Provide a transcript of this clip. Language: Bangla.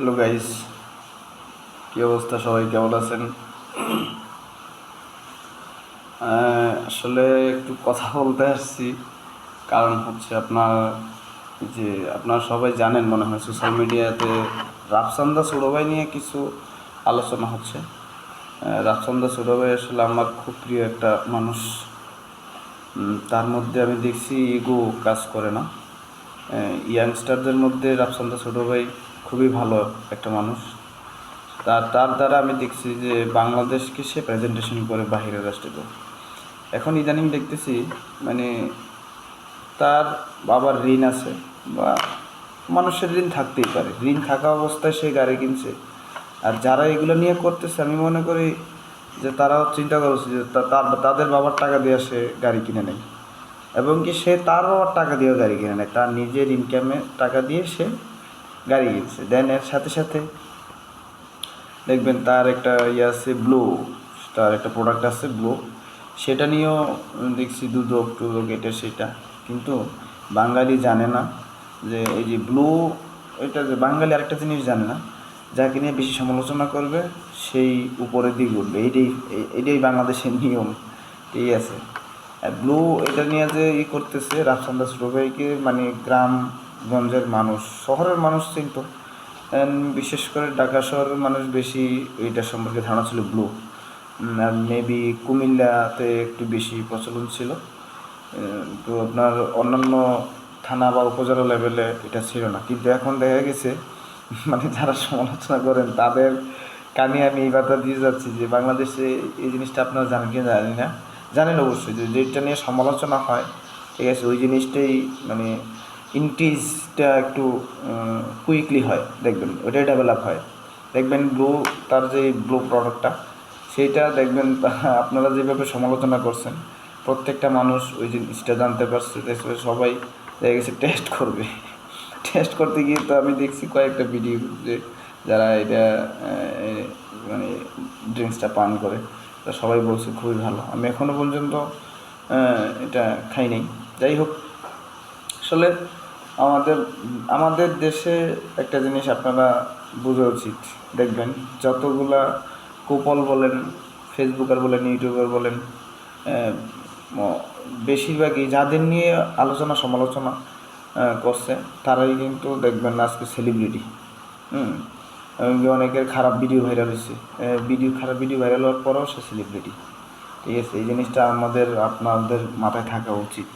হ্যালো গাইস কী অবস্থা? সবাই কেমন আছেন? আসলে একটু কথা বলতে আসছি। কারণ হচ্ছে আপনার যে আপনারা সবাই জানেন মনে হয় সোশ্যাল মিডিয়াতে রাফসান্দা সুরভাই নিয়ে কিছু আলোচনা হচ্ছে। রাফসান্দা সুরভাই আসলে আমার খুব প্রিয় একটা মানুষ। তার মধ্যে আমি দেখছি ইগো কাজ করে না। ইয়াংস্টারদের মধ্যে রাফসান্দা ছোটো ভাই খুবই ভালো একটা মানুষ। তার তার দ্বারা আমি দেখছি যে বাংলাদেশকে সে প্রেজেন্টেশন করে বাহিরের রাষ্ট্রে এখন ইদানিং দেখতেছি মানে তার বাবার ঋণ আছে বা মানুষের ঋণ থাকতেই পারে। ঋণ থাকা অবস্থায় সে গাড়ি কিনছে। আর যারা এগুলো নিয়ে করতেছে, আমি মনে করি যে তারাও চিন্তা করা উচিত যে তা- তাদের বাবার টাকা দিয়ে সে গাড়ি কিনে নেয়। এবং কি সে তার বাবার টাকা দিয়েও গাড়ি কিনে নেয়। তার নিজের ইনকামে টাকা দিয়ে সে গাড়ি কিনছে দেন এর সাথে সাথে দেখবেন তার একটা ইয়ে আছে ব্লু তার একটা প্রোডাক্ট আছে ব্লু সেটা নিয়েও দেখছি দুদক টুদক এটা সেটা। কিন্তু বাঙালি জানে না যে এই যে ব্লু এটা যে বাঙালি আরেকটা জিনিস জানে না, যাকে নিয়ে বেশি সমালোচনা করবে, সেই উপরের দিকে উঠবে। এইটাই, এই- এটাই বাংলাদেশের নিয়ম। ঠিক আছে? ব্লু এটা নিয়ে যে ই করতেছে রাফসান্দা সুরভাইকে মানে গ্রামগঞ্জের মানুষ, শহরের মানুষ চিনতো বিশেষ করে ঢাকা শহরের মানুষ বেশি এইটার সম্পর্কে ধারণা ছিল ব্লু আর মেবি কুমিল্লাতে একটু বেশি প্রচলন ছিল। তো আপনার অন্যান্য থানা বা উপজেলা লেভেলে এটা ছিল না। কিন্তু এখন দেখা গেছে মানে যারা সমালোচনা করেন, তাদের কানে আমি এই বার্তা দিয়ে যাচ্ছি যে বাংলাদেশে এই জিনিসটা আপনারা জানেন কি জানি না। জানেন অবশ্যই যে যেটা নিয়ে সমালোচনা হয়, ঠিক আছে, ওই জিনিসটাই মানে ইনক্রিজটা একটু কুইকলি হয়। দেখবেন, ওইটাই ডেভেলপ হয়। দেখবেন ব্লু তার যে ব্লু প্রোডাক্টটা সেইটা দেখবেন আপনারা যেভাবে সমালোচনা করছেন, প্রত্যেকটা মানুষ ওই জিনিসটা জানতে পারছে সবাই দেখা গেছে টেস্ট করবে। টেস্ট করতে গিয়ে তো আমি দেখছি কয়েকটা ভিডিও যে যারা এটা মানে ড্রিঙ্কসটা পান করে, তা সবাই বলছে খুবই ভালো। আমি এখনও পর্যন্ত এটা খাই নাই। যাই হোক আসলে আমাদের আমাদের দেশে একটা জিনিস আপনারা বোঝা উচিত। দেখবেন যতগুলা কুপল বলেন, ফেসবুকার বলেন, ইউটিউবার বলেন বেশিরভাগই যাদের নিয়ে আলোচনা সমালোচনা করছে, তারাই কিন্তু দেখবেন আজকে সেলিব্রিটি হুম? অনেকের খারাপ ভিডিও ভাইরাল হয়েছে। ভিডিও খারাপ ভিডিও ভাইরাল হওয়ার পরেও সে সেলিব্রিটি ঠিক আছে, এই জিনিসটা আমাদের, আপনাদের মাথায় থাকা উচিত।